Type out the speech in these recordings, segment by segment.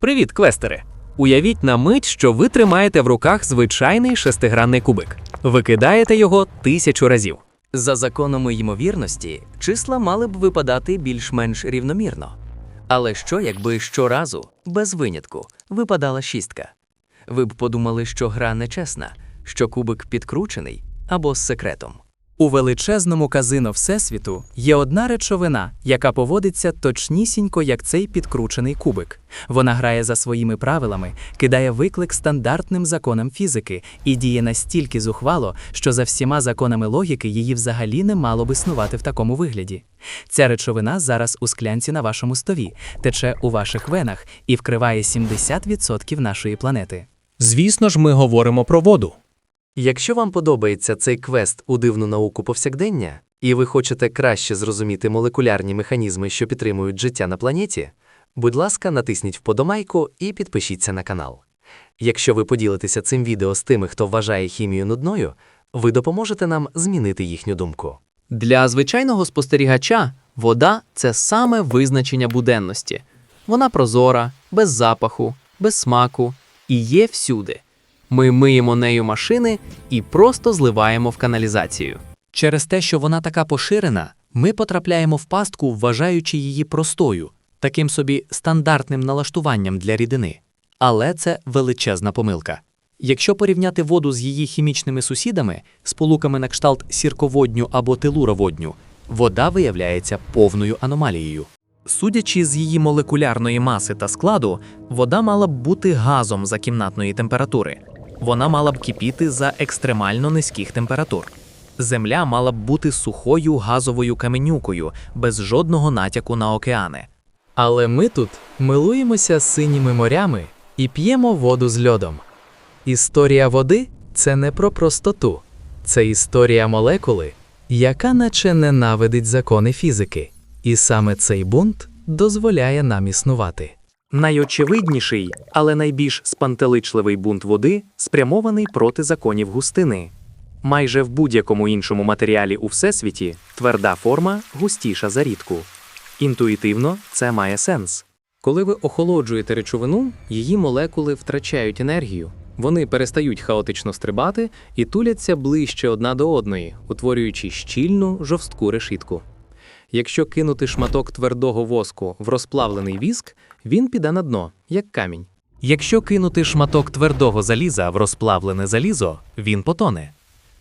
Привіт, квестери! Уявіть на мить, що ви тримаєте в руках звичайний шестигранний кубик. Ви кидаєте його тисячу разів. За законами ймовірності, числа мали б випадати більш-менш рівномірно. Але що, якби щоразу, без винятку, випадала шістка? Ви б подумали, що гра нечесна, що кубик підкручений або з секретом. У величезному казино Всесвіту є одна речовина, яка поводиться точнісінько, як цей підкручений кубик. Вона грає за своїми правилами, кидає виклик стандартним законам фізики і діє настільки зухвало, що за всіма законами логіки її взагалі не мало б існувати в такому вигляді. Ця речовина зараз у склянці на вашому стові, тече у ваших венах і вкриває 70% нашої планети. Звісно ж, ми говоримо про воду. Якщо вам подобається цей квест у дивну науку повсякдення, і ви хочете краще зрозуміти молекулярні механізми, що підтримують життя на планеті, будь ласка, натисніть вподобайку і підпишіться на канал. Якщо ви поділитеся цим відео з тими, хто вважає хімію нудною, ви допоможете нам змінити їхню думку. Для звичайного спостерігача вода це саме визначення буденності. Вона прозора, без запаху, без смаку і є всюди. Ми миємо нею машини і просто зливаємо в каналізацію. Через те, що вона така поширена, ми потрапляємо в пастку, вважаючи її простою, таким собі стандартним налаштуванням для рідини. Але це величезна помилка. Якщо порівняти воду з її хімічними сусідами, сполуками на кшталт сірководню або телуроводню, вода виявляється повною аномалією. Судячи з її молекулярної маси та складу, вода мала б бути газом за кімнатної температури. Вона мала б кипіти за екстремально низьких температур. Земля мала б бути сухою газовою каменюкою, без жодного натяку на океани. Але ми тут милуємося синіми морями і п'ємо воду з льодом. Історія води це не про простоту, це історія молекули, яка наче ненавидить закони фізики. І саме цей бунт дозволяє нам існувати. Найочевидніший, але найбільш спантеличливий бунт води спрямований проти законів густини. Майже в будь-якому іншому матеріалі у всесвіті тверда форма густіша за рідку. Інтуїтивно це має сенс. Коли ви охолоджуєте речовину, її молекули втрачають енергію. Вони перестають хаотично стрибати і туляться ближче одна до одної, утворюючи щільну жорстку решітку. Якщо кинути шматок твердого воску в розплавлений віск, він піде на дно, як камінь. Якщо кинути шматок твердого заліза в розплавлене залізо, він потоне.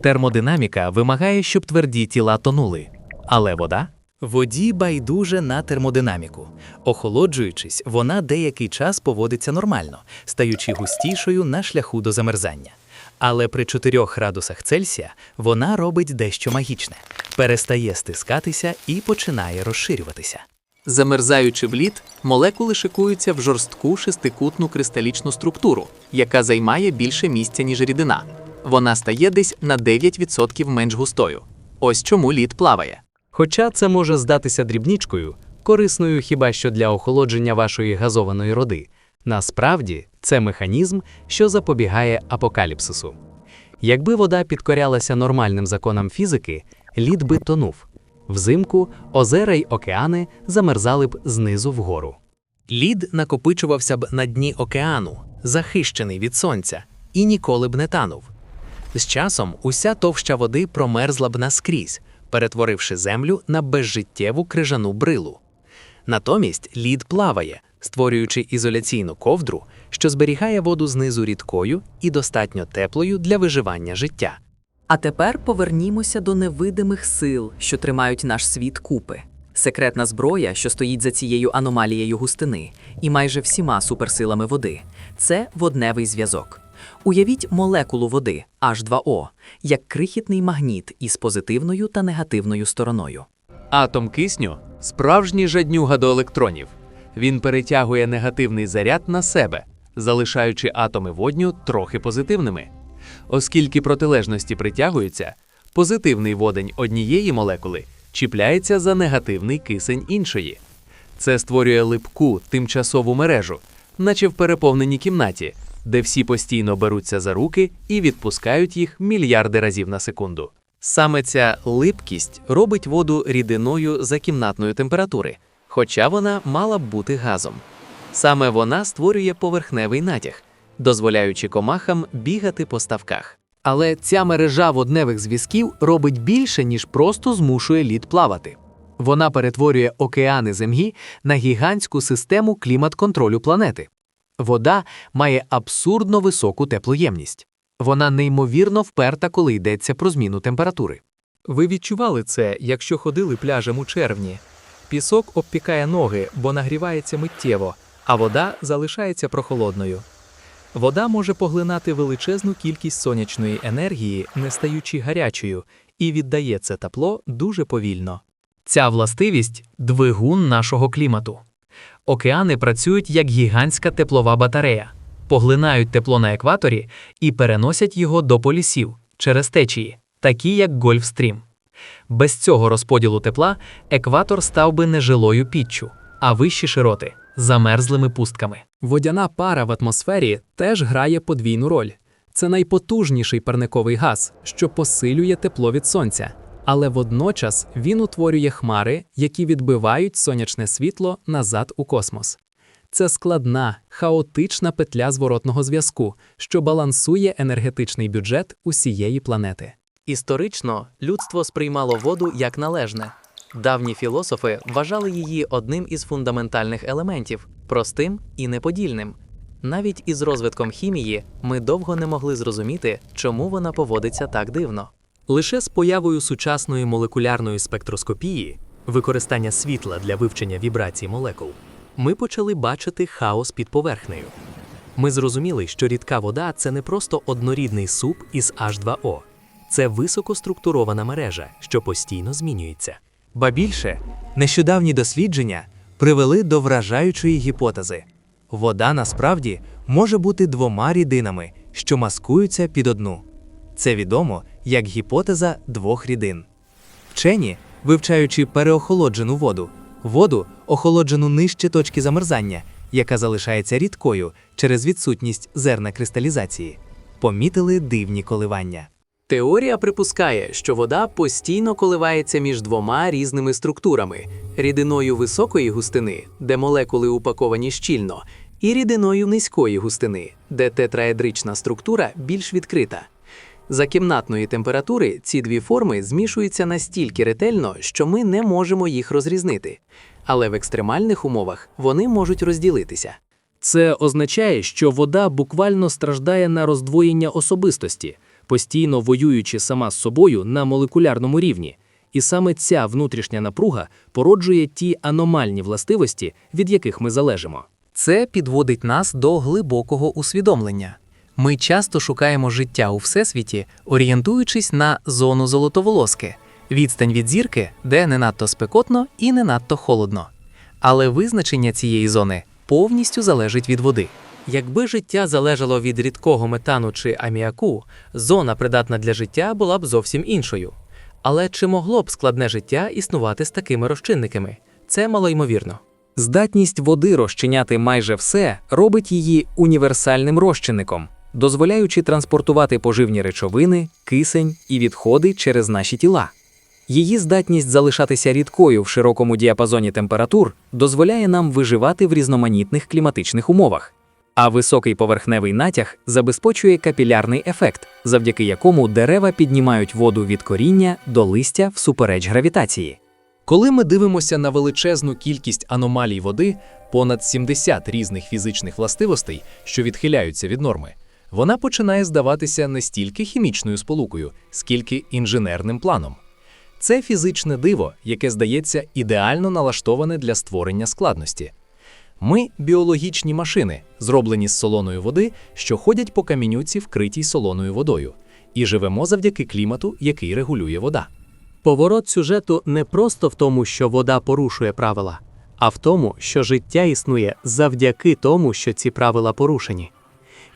Термодинаміка вимагає, щоб тверді тіла тонули. Але вода? Воді байдуже на термодинаміку. Охолоджуючись, вона деякий час поводиться нормально, стаючи густішою на шляху до замерзання. Але при 4 градусах Цельсія вона робить дещо магічне, перестає стискатися і починає розширюватися. Замерзаючи в лід, молекули шикуються в жорстку шестикутну кристалічну структуру, яка займає більше місця, ніж рідина. Вона стає десь на 9% менш густою. Ось чому лід плаває. Хоча це може здатися дрібничкою, корисною хіба що для охолодження вашої газованої роди, насправді це механізм, що запобігає апокаліпсису. Якби вода підкорялася нормальним законам фізики, лід би тонув. Взимку озера й океани замерзали б знизу вгору. Лід накопичувався б на дні океану, захищений від сонця, і ніколи б не танув. З часом уся товща води промерзла б наскрізь, перетворивши землю на безжиттєву крижану брилу. Натомість лід плаває, створюючи ізоляційну ковдру, що зберігає воду знизу рідкою і достатньо теплою для виживання життя. А тепер повернімося до невидимих сил, що тримають наш світ купи. Секретна зброя, що стоїть за цією аномалією густини, і майже всіма суперсилами води це водневий зв'язок. Уявіть молекулу води H2O як крихітний магніт із позитивною та негативною стороною. Атом кисню справжній жаднюга до електронів. Він перетягує негативний заряд на себе, залишаючи атоми водню трохи позитивними. Оскільки протилежності притягуються, позитивний водень однієї молекули чіпляється за негативний кисень іншої. Це створює липку тимчасову мережу, наче в переповненій кімнаті, де всі постійно беруться за руки і відпускають їх мільярди разів на секунду. Саме ця липкість робить воду рідиною за кімнатної температури, хоча вона мала б бути газом. Саме вона створює поверхневий натяг, дозволяючи комахам бігати по ставках. Але ця мережа водневих зв'язків робить більше, ніж просто змушує лід плавати. Вона перетворює океани Землі на гігантську систему клімат-контролю планети. Вода має абсурдно високу теплоємність. Вона неймовірно вперта, коли йдеться про зміну температури. Ви відчували це, якщо ходили пляжем у червні. Пісок обпікає ноги, бо нагрівається миттєво, а вода залишається прохолодною. Вода може поглинати величезну кількість сонячної енергії, не стаючи гарячою, і віддає це тепло дуже повільно. Ця властивість двигун нашого клімату. Океани працюють як гігантська теплова батарея, поглинають тепло на екваторі і переносять його до полісів через течії, такі як Гольфстрім. Без цього розподілу тепла екватор став би не жилою піччю, а вищі широти замерзлими пустками. Водяна пара в атмосфері теж грає подвійну роль. Це найпотужніший парниковий газ, що посилює тепло від сонця, але водночас він утворює хмари, які відбивають сонячне світло назад у космос. Це складна, хаотична петля зворотного зв'язку, що балансує енергетичний бюджет усієї планети. Історично людство сприймало воду як належне. Давні філософи вважали її одним із фундаментальних елементів, простим і неподільним. Навіть із розвитком хімії ми довго не могли зрозуміти, чому вона поводиться так дивно. Лише з появою сучасної молекулярної спектроскопії, використання світла для вивчення вібрацій молекул, ми почали бачити хаос під поверхнею. Ми зрозуміли, що рідка вода це не просто однорідний суп із H2O, це високоструктурована мережа, що постійно змінюється. Ба більше, нещодавні дослідження привели до вражаючої гіпотези. Вода насправді може бути двома рідинами, що маскуються під одну. Це відомо як гіпотеза двох рідин. Вчені, вивчаючи переохолоджену воду, воду, охолоджену нижче точки замерзання, яка залишається рідкою через відсутність зерна кристалізації, помітили дивні коливання. Теорія припускає, що вода постійно коливається між двома різними структурами: рідиною високої густини, де молекули упаковані щільно, і рідиною низької густини, де тетраедрична структура більш відкрита. За кімнатної температури ці дві форми змішуються настільки ретельно, що ми не можемо їх розрізнити. Але в екстремальних умовах вони можуть розділитися. Це означає, що вода буквально страждає на роздвоєння особистості, постійно воюючи сама з собою на молекулярному рівні. І саме ця внутрішня напруга породжує ті аномальні властивості, від яких ми залежимо. Це підводить нас до глибокого усвідомлення. Ми часто шукаємо життя у всесвіті, орієнтуючись на зону золотоволоски, відстань від зірки, де не надто спекотно і не надто холодно. Але визначення цієї зони повністю залежить від води. Якби життя залежало від рідкого метану чи аміаку, зона, придатна для життя, була б зовсім іншою. Але чи могло б складне життя існувати з такими розчинниками? Це малоймовірно. Здатність води розчиняти майже все робить її універсальним розчинником, дозволяючи транспортувати поживні речовини, кисень і відходи через наші тіла. Її здатність залишатися рідкою в широкому діапазоні температур дозволяє нам виживати в різноманітних кліматичних умовах. А високий поверхневий натяг забезпечує капілярний ефект, завдяки якому дерева піднімають воду від коріння до листя всупереч гравітації. Коли ми дивимося на величезну кількість аномалій води, понад 70 різних фізичних властивостей, що відхиляються від норми, вона починає здаватися не стільки хімічною сполукою, скільки інженерним планом. Це фізичне диво, яке здається ідеально налаштоване для створення складності. Ми біологічні машини, зроблені з солоної води, що ходять по камінюці, вкритій солоною водою, і живемо завдяки клімату, який регулює вода. Поворот сюжету не просто в тому, що вода порушує правила, а в тому, що життя існує завдяки тому, що ці правила порушені.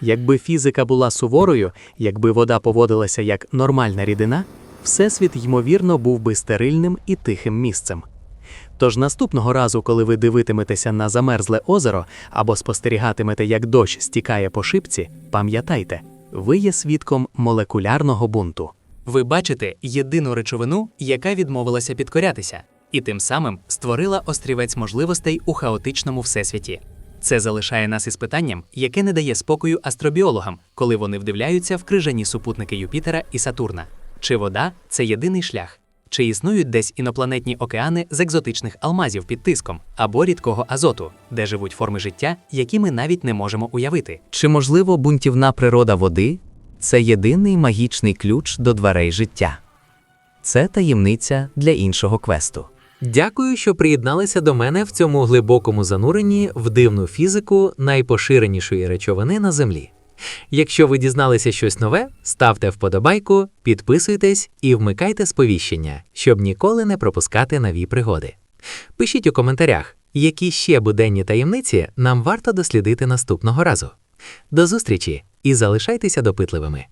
Якби фізика була суворою, якби вода поводилася як нормальна рідина, всесвіт, ймовірно, був би стерильним і тихим місцем. Тож наступного разу, коли ви дивитиметеся на замерзле озеро або спостерігатимете, як дощ стікає по шипці, пам'ятайте, ви є свідком молекулярного бунту. Ви бачите єдину речовину, яка відмовилася підкорятися, і тим самим створила острівець можливостей у хаотичному всесвіті. Це залишає нас із питанням, яке не дає спокою астробіологам, коли вони вдивляються в крижані супутники Юпітера і Сатурна. Чи вода це єдиний шлях? Чи існують десь інопланетні океани з екзотичних алмазів під тиском або рідкого азоту, де живуть форми життя, які ми навіть не можемо уявити? Чи можливо бунтівна природа води це єдиний магічний ключ до дверей життя? Це таємниця для іншого квесту. Дякую, що приєдналися до мене в цьому глибокому зануренні в дивну фізику найпоширенішої речовини на Землі. Якщо ви дізналися щось нове, ставте вподобайку, підписуйтесь і вмикайте сповіщення, щоб ніколи не пропускати нові пригоди. Пишіть у коментарях, які ще буденні таємниці нам варто дослідити наступного разу. До зустрічі і залишайтеся допитливими.